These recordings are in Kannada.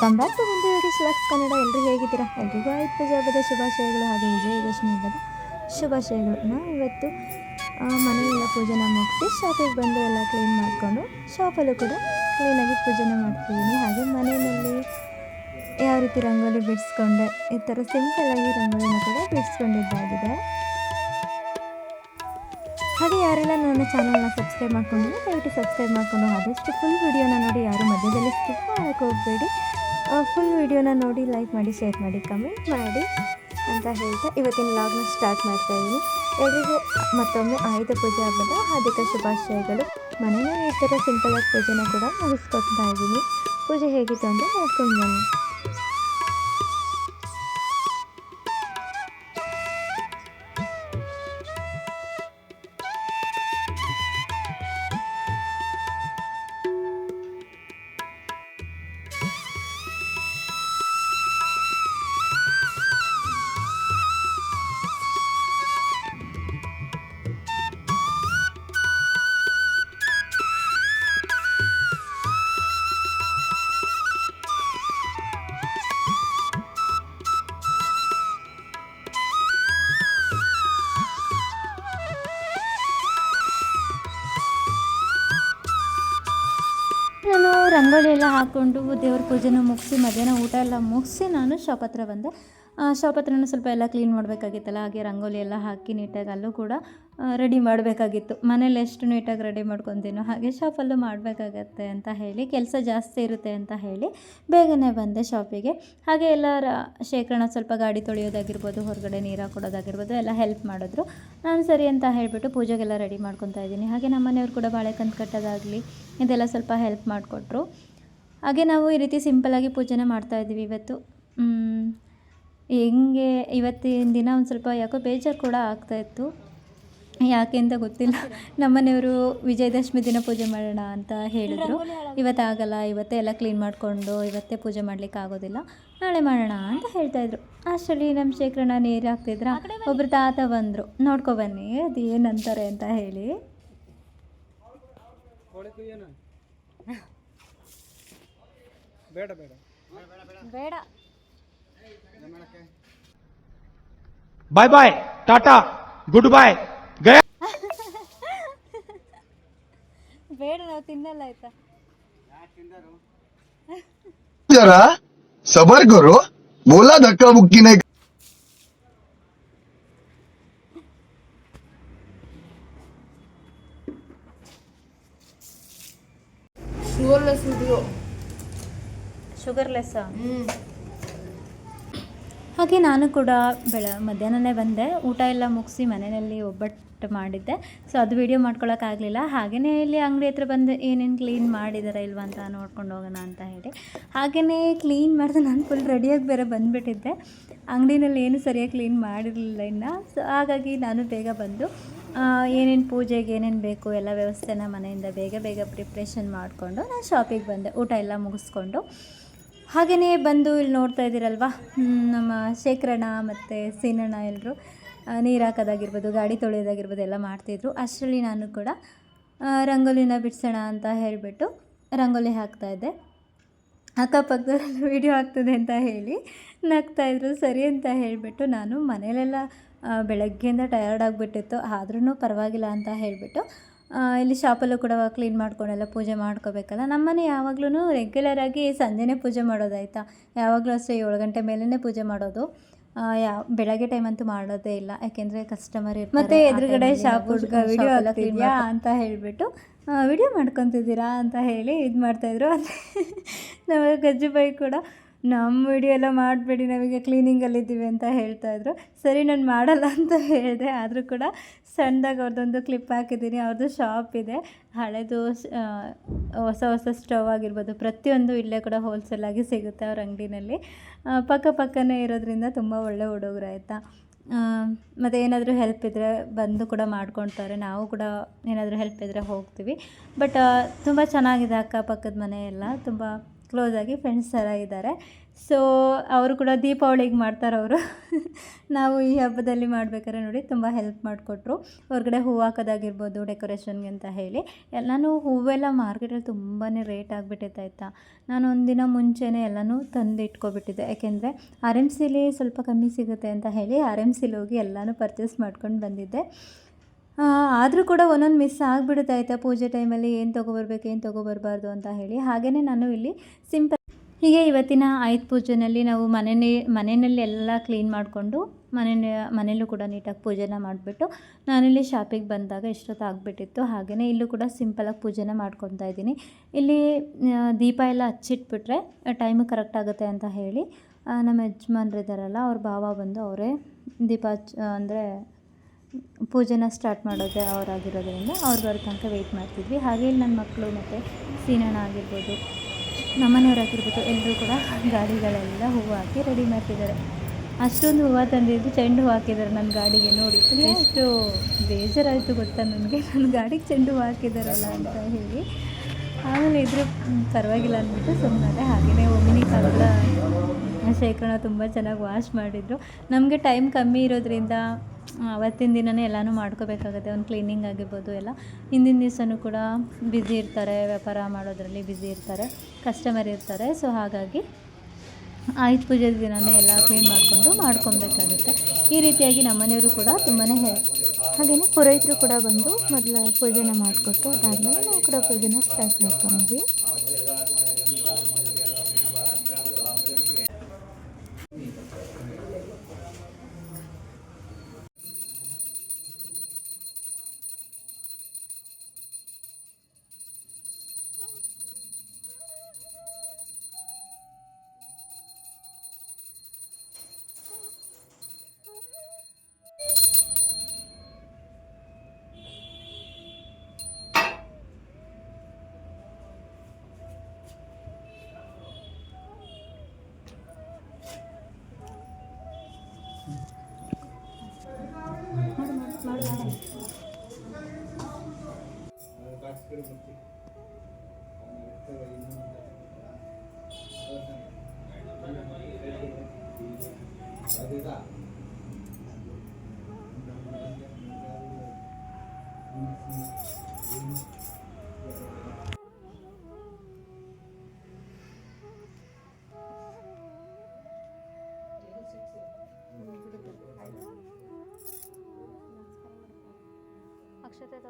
ವೆಲ್ಕಮ್ ಬ್ಯಾಕ್ ಟು ಒಂದು ಕನ್ನಡ ಎಲ್ಲರೂ ಹೇಗಿದ್ದೀರಾ? ಎಲ್ರಿಗೂ ಆಯ್ತು ಪೂಜೆ ಹಬ್ಬದ ಶುಭಾಶಯಗಳು ಹಾಗೆ ವಿಜಯದಶಮಿ ಹಬ್ಬದ ಶುಭಾಶಯಗಳು. ನಾವು ಇವತ್ತು ಮನೆಯೆಲ್ಲ ಪೂಜೆನ ಮುಗಿಸಿ ಶಾಪಿಗೆ ಬಂದು ಎಲ್ಲ ಕ್ಲೀನ್ ಮಾಡಿಕೊಂಡು ಶಾಪಲ್ಲೂ ಕೂಡ ಕ್ಲೀನಾಗಿ ಪೂಜೆನ ಮಾಡ್ತಿದ್ದೀನಿ ಹಾಗೆ ಮನೆಯಲ್ಲಿ ಯಾವ ರೀತಿ ರಂಗೋಲಿ ಬಿಡಿಸ್ಕೊಂಡೆ, ಈ ಥರ ಸಿಂಪಲ್ಲಾಗಿ ರಂಗೋಲಿನ ಕೂಡ ಬಿಡಿಸ್ಕೊಂಡಿದ್ದಾಗಿದೆ. ಹಾಗೆ ಯಾರೆಲ್ಲ ನನ್ನ ಚಾನಲ್ನ ಸಬ್ಸ್ಕ್ರೈಬ್ ಮಾಡ್ಕೊಂಡಿಲ್ಲ, ದಯವಿಟ್ಟು ಸಬ್ಸ್ಕ್ರೈಬ್ ಮಾಡ್ಕೊಂಡು, ಆದಷ್ಟು ಫುಲ್ ವಿಡಿಯೋನ ನೋಡಿ. ಯಾರು ಮಧ್ಯದಲ್ಲಿ ಸ್ಕಿಪ್ ಮಾಡೋಕ್ಕೆ ಹೋಗಬೇಡಿ. ಫುಲ್ ವಿಡಿಯೋನ ನೋಡಿ ಲೈಕ್ ಮಾಡಿ ಶೇರ್ ಮಾಡಿ ಕಮೆಂಟ್ ಮಾಡಿ ಅಂತ ಹೇಳ್ತಾ ಇವತ್ತಿನ ಲಾಗ್ನ ಸ್ಟಾರ್ಟ್ ಮಾಡ್ತಾ ಇದ್ದೀನಿ. ಎಲ್ರಿಗೂ ಮತ್ತೊಮ್ಮೆ ಆಯುಧ ಪೂಜೆ ಹಬ್ಬದ ಹಾರ್ದಿಕ ಶುಭಾಶಯಗಳು. ಮನೇಲಿ ಈ ಥರ ಸಿಂಪಲಾಗಿ ಪೂಜೆನ ಕೂಡ ಮುಗಿಸ್ಕೊಳ್ತಾ ಇದ್ದೀನಿ. ಪೂಜೆ ಹೇಗಿತ್ತು ಅಂದರೆ ನೋಡ್ಕೊಂಡು ಬನ್ನಿ. ರಂಗೋಲಿ ಎಲ್ಲ ಹಾಕ್ಕೊಂಡು ದೇವ್ರ ಪೂಜೆನ ಮುಗಿಸಿ ಮಧ್ಯಾಹ್ನ ಊಟ ಎಲ್ಲ ಮುಗಿಸಿ ನಾನು ಶಾಪ್ ಹತ್ರ ಬಂದೆ. ಶಾಪ್ ಹತ್ರನೂ ಸ್ವಲ್ಪ ಎಲ್ಲ ಕ್ಲೀನ್ ಮಾಡಬೇಕಾಗಿತ್ತಲ್ಲ, ಹಾಗೆ ರಂಗೋಲಿ ಎಲ್ಲ ಹಾಕಿ ನೀಟಾಗಿ ಅಲ್ಲೂ ಕೂಡ ರೆಡಿ ಮಾಡಬೇಕಾಗಿತ್ತು. ಮನೇಲಿ ಎಷ್ಟು ನೀಟಾಗಿ ರೆಡಿ ಮಾಡ್ಕೊತೀನೋ ಹಾಗೆ ಶಾಪಲ್ಲೂ ಮಾಡಬೇಕಾಗತ್ತೆ ಅಂತ ಹೇಳಿ, ಕೆಲಸ ಜಾಸ್ತಿ ಇರುತ್ತೆ ಅಂತ ಹೇಳಿ ಬೇಗನೆ ಬಂದೆ ಶಾಪಿಗೆ ಹಾಗೆ ಎಲ್ಲ ಶೇಖರಣ ಸ್ವಲ್ಪ ಗಾಡಿ ತೊಳೆಯೋದಾಗಿರ್ಬೋದು, ಹೊರಗಡೆ ನೀರು ಹಾಕೊಡೋದಾಗಿರ್ಬೋದು ಎಲ್ಲ ಹೆಲ್ಪ್ ಮಾಡಿದ್ರು. ನಾನು ಸರಿ ಅಂತ ಹೇಳಿಬಿಟ್ಟು ಪೂಜೆಗೆಲ್ಲ ರೆಡಿ ಮಾಡ್ಕೊತಾ ಇದ್ದೀನಿ. ಹಾಗೆ ನಮ್ಮ ಮನೆಯವ್ರು ಕೂಡ ಬಾಳೆಕಂದು ಕಟ್ಟೋದಾಗಲಿ, ಇದೆಲ್ಲ ಸ್ವಲ್ಪ ಹೆಲ್ಪ್ ಮಾಡಿಕೊಟ್ರು. ಹಾಗೆ ನಾವು ಈ ರೀತಿ ಸಿಂಪಲ್ಲಾಗಿ ಪೂಜೆನೇ ಮಾಡ್ತಾಯಿದ್ದೀವಿ ಇವತ್ತು. ಹೆಂಗೆ ಇವತ್ತಿನ ದಿನ ಒಂದು ಸ್ವಲ್ಪ ಯಾಕೋ ಬೇಜಾರು ಕೂಡ ಆಗ್ತಾಯಿತ್ತು ಯಾಕೆ ಅಂತ ಗೊತ್ತಿಲ್ಲ. ನಮ್ಮನೆಯವರು ವಿಜಯದಶಮಿ ದಿನ ಪೂಜೆ ಮಾಡೋಣ ಅಂತ ಹೇಳಿದರು. ಇವತ್ತಾಗಲ್ಲ ಇವತ್ತೇ ಎಲ್ಲ ಕ್ಲೀನ್ ಮಾಡಿಕೊಂಡು ಇವತ್ತೇ ಪೂಜೆ ಮಾಡ್ಲಿಕ್ಕೆ ಆಗೋದಿಲ್ಲ. ನಾಳೆ ಮಾಡೋಣ ಅಂತ ಹೇಳ್ತಾಯಿದ್ರು ಅಷ್ಟರಲ್ಲಿ ನಮ್ಮ ಶೇಖರಣ ನೀರು ಹಾಕ್ತಿದ್ರ? ಒಬ್ಬರು ತಾತ ಬಂದರು. ನೋಡ್ಕೊ ಬನ್ನಿ ಅದು ಏನಂತಾರೆ ಅಂತ ಹೇಳಿ. ಬೇಡ. ಬೇಡ ಬೇಡ. bye bye tata goodbye गया ಬೇಡ ನಾವು ತಿನ್ನಲ್ಲ ಆಯ್ತಾ जरा सबर करो बोला धक्का मुक्की नहीं ಶುಗರ್ಲೆಸ್ ಹಾಗೆ ನಾನು ಕೂಡ ಬೆಳ, ಮಧ್ಯಾಹ್ನನೇ ಬಂದೆ. ಊಟ ಎಲ್ಲ ಮುಗಿಸಿ ಮನೆಯಲ್ಲಿ ಒಬ್ಬಟ್ಟು ಮಾಡಿದ್ದೆ. ಸೊ ಅದು ವೀಡಿಯೋ ಮಾಡ್ಕೊಳ್ಳೋಕ್ಕಾಗಲಿಲ್ಲ ಹಾಗೆಯೇ ಇಲ್ಲಿ ಅಂಗಡಿ ಹತ್ರ ಬಂದು ಏನೇನು ಕ್ಲೀನ್ ಮಾಡಿದ್ದಾರೆ ಇಲ್ವಾ ಅಂತ ನೋಡ್ಕೊಂಡು ಹೋಗೋಣ ಅಂತ ಹೇಳಿ. ಹಾಗೆಯೇ ಕ್ಲೀನ್ ಮಾಡಿದ್ರೆ ನಾನು ಫುಲ್ ರೆಡಿಯಾಗಿ ಬೇರೆ ಬಂದುಬಿಟ್ಟಿದ್ದೆ. ಅಂಗಡಿನಲ್ಲಿ ಏನು ಸರಿಯಾಗಿ ಕ್ಲೀನ್ ಮಾಡಿರಲಿಲ್ಲ ಇನ್ನು. ಸೊ ಹಾಗಾಗಿ ನಾನು ಬೇಗ ಬಂದು ಏನೇನು ಪೂಜೆಗೆ ಏನೇನು ಬೇಕು ಎಲ್ಲ ವ್ಯವಸ್ಥೆನ ಮನೆಯಿಂದ ಬೇಗ ಬೇಗ ಪ್ರಿಪ್ರೇಷನ್ ಮಾಡಿಕೊಂಡು ನಾನು ಶಾಪಿಗೆ ಬಂದೆ. ಊಟ ಎಲ್ಲ ಮುಗಿಸ್ಕೊಂಡು. ಹಾಗೆಯೇ ಬಂದು ಇಲ್ಲಿ ನೋಡ್ತಾ ಇದ್ದೀರಲ್ವ? ನಮ್ಮ ಶೇಖರಣ ಮತ್ತು ಸೀನಣ್ಣ ಎಲ್ಲರೂ ನೀರು ಹಾಕೋದಾಗಿರ್ಬೋದು, ಗಾಡಿ ತೊಳೆಯೋದಾಗಿರ್ಬೋದು ಎಲ್ಲ ಮಾಡ್ತಿದ್ರು. ಅಷ್ಟರಲ್ಲಿ ನಾನು ಕೂಡ ರಂಗೋಲಿನ ಬಿಡಿಸೋಣ ಅಂತ ಹೇಳಿಬಿಟ್ಟು ರಂಗೋಲಿ ಹಾಕ್ತಾಯಿದ್ದೆ ಅಕ್ಕಪಕ್ಕದಲ್ಲಿ ವೀಡಿಯೋ ಆಗ್ತದೆ ಅಂತ ಹೇಳಿ ನಗ್ತಾಯಿದ್ರು ಸರಿ ಅಂತ ಹೇಳಿಬಿಟ್ಟು ನಾನು ಮನೇಲೆಲ್ಲ ಬೆಳಗ್ಗೆಯಿಂದ ಟಯರ್ಡ್ ಆಗಿಬಿಟ್ಟಿತ್ತು. ಆದ್ರೂ ಪರವಾಗಿಲ್ಲ ಅಂತ ಹೇಳಿಬಿಟ್ಟು ಇಲ್ಲಿ ಶಾಪಲ್ಲೂ ಕೂಡ ಕ್ಲೀನ್ ಮಾಡ್ಕೊಂಡೆಲ್ಲ ಪೂಜೆ ಮಾಡ್ಕೋಬೇಕಲ್ಲ. ನಮ್ಮನೆ ಯಾವಾಗಲೂ ರೆಗ್ಯುಲರಾಗಿ ಸಂಜೆನೇ ಪೂಜೆ ಮಾಡೋದಾಯ್ತಾ ಯಾವಾಗಲೂ ಅಷ್ಟೇ ಏಳು ಗಂಟೆ ಮೇಲೇ ಪೂಜೆ ಮಾಡೋದು. ಯಾವ ಬೆಳಗ್ಗೆ ಟೈಮ್ ಅಂತೂ ಮಾಡೋದೇ ಇಲ್ಲ. ಯಾಕೆಂದರೆ ಕಸ್ಟಮರ್ ಇರ್ತಾರೆ. ಮತ್ತೆ ಎದುರುಗಡೆ ಶಾಪ್ ಹುಡುಗ ವಿಡಿಯೋ ಆಗ್ತಿದ್ಯಾ ಅಂತ ಹೇಳಿಬಿಟ್ಟು ವಿಡಿಯೋ ಮಾಡ್ಕೊತಿದ್ದೀರಾ? ಅಂತ ಹೇಳಿ ಇದು ಮಾಡ್ತಾಯಿದ್ರು ಅಂದರೆ ನಮ್ಮ ಗಜ್ಜುಬಾಯಿ ಕೂಡ ನಮ್ಮ ವಿಡಿಯೋ ಎಲ್ಲ ಮಾಡಬೇಡಿ ನಾವೀಗ ಕ್ಲೀನಿಂಗಲ್ಲಿದ್ದೀವಿ ಅಂತ ಹೇಳ್ತಾಯಿದ್ರು ಸರಿ, ನಾನು ಮಾಡಲ್ಲ ಅಂತ ಹೇಳಿದೆ. ಆದರೂ ಕೂಡ ಸಣ್ಣದಾಗಿ ಅವ್ರದ್ದೊಂದು ಕ್ಲಿಪ್ ಹಾಕಿದ್ದೀನಿ. ಅವ್ರದ್ದು ಶಾಪ್ ಇದೆ. ಹಳೆದು ಹೊಸ ಹೊಸ ಸ್ಟವ್ ಆಗಿರ್ಬೋದು. ಪ್ರತಿಯೊಂದು ಇಲ್ಲೇ ಕೂಡ ಹೋಲ್ಸೇಲಾಗಿ ಸಿಗುತ್ತೆ ಅವ್ರ ಅಂಗಡಿನಲ್ಲಿ. ಪಕ್ಕ ಪಕ್ಕನೇ ಇರೋದ್ರಿಂದ ತುಂಬ ಒಳ್ಳೆ ಹುಡುಗರು ಆಯಿತಾ. ಮತ್ತು ಏನಾದರೂ ಹೆಲ್ಪ್ ಇದ್ದರೆ ಬಂದು ಕೂಡ ಮಾಡ್ಕೊಳ್ತಾರೆ. ನಾವು ಕೂಡ ಏನಾದರೂ ಹೆಲ್ಪ್ ಇದ್ದರೆ ಹೋಗ್ತೀವಿ. ಬಟ್ ತುಂಬ ಚೆನ್ನಾಗಿದೆ ಅಕ್ಕಪಕ್ಕದ ಮನೆ ಎಲ್ಲ. ತುಂಬ ಕ್ಲೋಸಾಗಿ ಫ್ರೆಂಡ್ಸ್ ಥರ ಇದ್ದಾರೆ ಸೊ ಅವರು ಕೂಡ ದೀಪಾವಳಿಗೆ ಮಾಡ್ತಾರೆ ಅವರು. ನಾವು ಈ ಹಬ್ಬದಲ್ಲಿ ಮಾಡ್ಬೇಕಾದ್ರೆ ನೋಡಿ ತುಂಬ ಹೆಲ್ಪ್ ಮಾಡಿಕೊಟ್ರು. ಹೊರಗಡೆ ಹೂವು ಹಾಕೋದಾಗಿರ್ಬೋದು ಡೆಕೋರೇಷನ್ಗೆ ಅಂತ ಹೇಳಿ. ನಾನು ಹೂವೆಲ್ಲ ಮಾರ್ಕೆಟಲ್ಲಿ ತುಂಬಾ ರೇಟ್ ಆಗಿಬಿಟ್ಟೈತೆ ಆಯಿತಾ. ನಾನು ಒಂದಿನ ಮುಂಚೆನೇ ಎಲ್ಲನೂ ತಂದು ಇಟ್ಕೊಬಿಟ್ಟಿದ್ದೆ. ಯಾಕೆಂದರೆ ಆರ್ ಎಂ ಸಿಲಿ ಸ್ವಲ್ಪ ಕಮ್ಮಿ ಸಿಗುತ್ತೆ ಅಂತ ಹೇಳಿ ಆರ್ ಎಂ ಸಿಲಿ ಹೋಗಿ ಎಲ್ಲನೂ ಪರ್ಚೇಸ್ ಮಾಡ್ಕೊಂಡು ಬಂದಿದ್ದೆ. ಆದರೂ ಕೂಡ ಒಂದೊಂದು ಮಿಸ್ ಆಗಿಬಿಡುತ್ತೆ ಆಯಿತಾ ಪೂಜೆ ಟೈಮಲ್ಲಿ ಏನು ತೊಗೊಬರ್ಬೇಕು, ಏನು ತೊಗೊಬರ್ಬಾರ್ದು ಅಂತ ಹೇಳಿ. ಹಾಗೆಯೇ ನಾನು ಇಲ್ಲಿ ಸಿಂಪಲ್ ಹೀಗೆ ಇವತ್ತಿನ ಆಯುಧ ಪೂಜೆನಲ್ಲಿ ನಾವು ಮನೆಯೇ ಮನೆಯಲ್ಲಿ ಎಲ್ಲ ಕ್ಲೀನ್ ಮಾಡಿಕೊಂಡು ಮನೆ ಮನೆಯಲ್ಲೂ ಕೂಡ ನೀಟಾಗಿ ಪೂಜೆನ ಮಾಡಿಬಿಟ್ಟು ನಾನಿಲ್ಲಿ ಶಾಪಿಗೆ ಬಂದಾಗ ಇಷ್ಟೊತ್ತು ಆಗಿಬಿಟ್ಟಿತ್ತು ಹಾಗೆಯೇ ಇಲ್ಲೂ ಕೂಡ ಸಿಂಪಲಾಗಿ ಪೂಜೆನ ಮಾಡ್ಕೊತಾ ಇದ್ದೀನಿ. ಇಲ್ಲಿ ದೀಪ ಎಲ್ಲ ಹಚ್ಚಿಟ್ಬಿಟ್ರೆ ಟೈಮು ಕರೆಕ್ಟ್ ಆಗುತ್ತೆ ಅಂತ ಹೇಳಿ ನಮ್ಮ ಯಜಮಾನ್ರಿದ್ದಾರಲ್ಲ ಅವ್ರ ಭಾವ ಬಂದು ಅವರೇ ದೀಪ ಹಚ್ ಅಂದರೆ ಪೂಜೆನ ಸ್ಟಾರ್ಟ್ ಮಾಡೋದೇ ಅವರಾಗಿರೋದ್ರಿಂದ ಅವ್ರು ಬರೋ ತನಕ ವೆಯ್ಟ್ ಮಾಡ್ತಿದ್ವಿ. ಹಾಗೆ ಇಲ್ಲಿ ನನ್ನ ಮಕ್ಕಳು ಮತ್ತು ಸೀನಣ್ಣ ಆಗಿರ್ಬೋದು ನಮ್ಮನೆಯವರಾಗಿರ್ಬೋದು ಎಲ್ಲರೂ ಕೂಡ ಗಾಡಿಗಳೆಲ್ಲ ಹೂವು ಹಾಕಿ ರೆಡಿ ಮಾಡ್ತಿದ್ದಾರೆ. ಅಷ್ಟೊಂದು ಹೂವು ತಂದಿದ್ದು ಚೆಂಡು ಹೂವು ಹಾಕಿದ್ದಾರೆ ನನ್ನ ಗಾಡಿಗೆ ನೋಡಿ. ಎಷ್ಟು ಬೇಜಾರಾಯಿತು ಗೊತ್ತಾ ನನಗೆ? ನನ್ನ ಗಾಡಿಗೆ ಚೆಂಡು ಹೂವು ಹಾಕಿದ್ದಾರಲ್ಲ ಅಂತ ಹೇಳಿ. ಆಮೇಲೆ ಇದ್ರೂ ಪರವಾಗಿಲ್ಲ ಅಂದ್ಬಿಟ್ಟು ಸುಮ್ಮನೆ ಹಾಗೆಯೇ ಒಮಿನಿ ಕಾಲ ಶೇಖರಣ ತುಂಬ ಚೆನ್ನಾಗಿ ವಾಶ್ ಮಾಡಿದರು. ನಮಗೆ ಟೈಮ್ ಕಮ್ಮಿ ಇರೋದ್ರಿಂದ ಅವತ್ತಿನ ದಿನವೇ ಎಲ್ಲನೂ ಮಾಡ್ಕೋಬೇಕಾಗುತ್ತೆ, ಒಂದು ಕ್ಲೀನಿಂಗ್ ಆಗಿರ್ಬೋದು ಎಲ್ಲ. ಹಿಂದಿನ ದಿವಸನೂ ಕೂಡ ಬ್ಯುಸಿ ಇರ್ತಾರೆ, ವ್ಯಾಪಾರ ಮಾಡೋದ್ರಲ್ಲಿ ಬ್ಯುಸಿ ಇರ್ತಾರೆ ಕಸ್ಟಮರ್ ಇರ್ತಾರೆ. ಸೊ ಹಾಗಾಗಿ ಆಯುಧ ಪೂಜೆ ದಿನವೇ ಎಲ್ಲ ಕ್ಲೀನ್ ಮಾಡಿಕೊಂಡು ಮಾಡ್ಕೊಬೇಕಾಗುತ್ತೆ. ಈ ರೀತಿಯಾಗಿ ನಮ್ಮನೆಯವರು ಕೂಡ ತುಂಬಾ ಹಾಗೆಯೇ ಪುರೋಹಿತರು ಕೂಡ ಬಂದು ಮೊದಲು ಪೂಜೆನ ಮಾಡಿಕೊಟ್ಟು ಅದಾದಮೇಲೆ ನಾವು ಕೂಡ ಪೂಜೆನ ಸ್ಟಾರ್ಟ್ ಮಾಡ್ಕೊಂಡ್ವಿ. ಮಾಡ್ತಾರೆ 再逗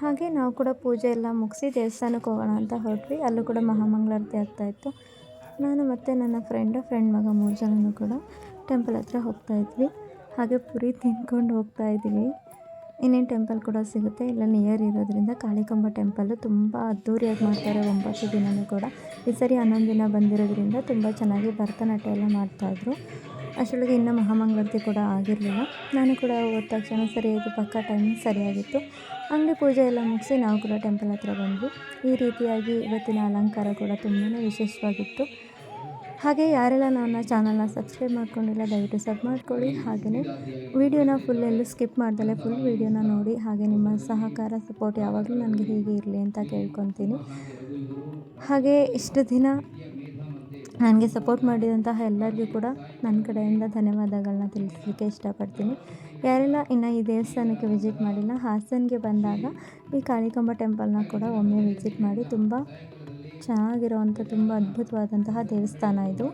ಹಾಗೆ ನಾವು ಕೂಡ ಪೂಜೆ ಎಲ್ಲ ಮುಗಿಸಿ ದೇವಸ್ಥಾನಕ್ಕೆ ಹೋಗೋಣ ಅಂತ ಹೊರಟ್ವಿ. ಅಲ್ಲೂ ಕೂಡ ಮಹಾಮಂಗಳಾರತಿ ಆಗ್ತಾಯಿತ್ತು ನಾನು ಮತ್ತು ನನ್ನ ಫ್ರೆಂಡು ಫ್ರೆಂಡ್ ಮಗ ಮೂರು ಜನನೂ ಕೂಡ ಟೆಂಪಲ್ ಹತ್ರ ಹೋಗ್ತಾ ಇದ್ವಿ. ಹಾಗೆ ಪುರಿ ತಿಂದ್ಕೊಂಡು ಹೋಗ್ತಾ ಇದ್ವಿ ಇನ್ನೇನು ಟೆಂಪಲ್ ಕೂಡ ಸಿಗುತ್ತೆ. ಇಲ್ಲ ನಿಯರ್ ಇರೋದ್ರಿಂದ ಕಾಳಿಕಂಬ ಟೆಂಪಲ್ಲು ತುಂಬ ಅದ್ಧೂರಿಯಾಗಿ ಮಾಡ್ತಾರೆ ಒಂಬತ್ತು ದಿನವೂ ಕೂಡ. ಈ ಸರಿ ಹನ್ನೊಂದು ದಿನ ಬಂದಿರೋದ್ರಿಂದ ತುಂಬ ಚೆನ್ನಾಗಿ ಭರತನಾಟ್ಯ ಎಲ್ಲ ಮಾಡ್ತಾಯಿದ್ರು ಅಷ್ಟರೊಳಗೆ ಇನ್ನೂ ಮಹಾಮಂಗಳಾರತಿ ಕೂಡ ಆಗಿರಲಿಲ್ಲ. ನಾನು ಕೂಡ ಹೋದ ತಕ್ಷಣ ಸರಿಯಾಗಿ ಪಕ್ಕ ಟೈಮಿಂಗ್ ಸರಿಯಾಗಿತ್ತು. ಹಂಗೆ ಪೂಜೆ ಎಲ್ಲ ಮುಗಿಸಿ ನಾವು ಕೂಡ ಟೆಂಪಲ್ ಹತ್ರ ಬಂದ್ವಿ. ಈ ರೀತಿಯಾಗಿ ಇವತ್ತಿನ ಅಲಂಕಾರ ಕೂಡ ತುಂಬಾ ವಿಶೇಷವಾಗಿತ್ತು. ಹಾಗೆ ಯಾರೆಲ್ಲ ನನ್ನ ಚಾನಲ್ನ ಸಬ್ಸ್ಕ್ರೈಬ್ ಮಾಡ್ಕೊಂಡಿಲ್ಲ, ದಯವಿಟ್ಟು ಸಬ್ ಮಾಡ್ಕೊಳ್ಳಿ. ಹಾಗೆಯೇ ವೀಡಿಯೋನ ಫುಲ್ ಎಲ್ಲೂ ಸ್ಕಿಪ್ ಮಾಡ್ದಲೆ ಫುಲ್ ವೀಡಿಯೋನ ನೋಡಿ. ಹಾಗೆ ನಿಮ್ಮ ಸಹಕಾರ ಸಪೋರ್ಟ್ ಯಾವಾಗಲೂ ನನಗೆ ಹೀಗೆ ಇರಲಿ ಅಂತ ಕೇಳ್ಕೊತೀನಿ ಹಾಗೆ ಇಷ್ಟು ದಿನ ನನಗೆ ಸಪೋರ್ಟ್ ಮಾಡಿದಂತಹ ಎಲ್ಲರಿಗೂ ಕೂಡ ನನ್ನ ಕಡೆಯಿಂದ ಧನ್ಯವಾದಗಳನ್ನ ತಿಳಿಸ್ಲಿಕ್ಕೆ ಇಷ್ಟಪಡ್ತೀನಿ. ಯಾರೆಲ್ಲ ಇನ್ನು ಈ ದೇವಸ್ಥಾನಕ್ಕೆ ವಿಸಿಟ್ ಮಾಡಿಲ್ಲ, ಹಾಸನಗೆ ಬಂದಾಗ ಈ ಕಾಳಿಕಾಂಬ ಟೆಂಪಲ್ನ ಕೂಡ ಒಮ್ಮೆ ವಿಸಿಟ್ ಮಾಡಿ ತುಂಬ ಚೆನ್ನಾಗಿರುವಂಥ ತುಂಬ ಅದ್ಭುತವಾದಂತಹ ದೇವಸ್ಥಾನ ಇದು.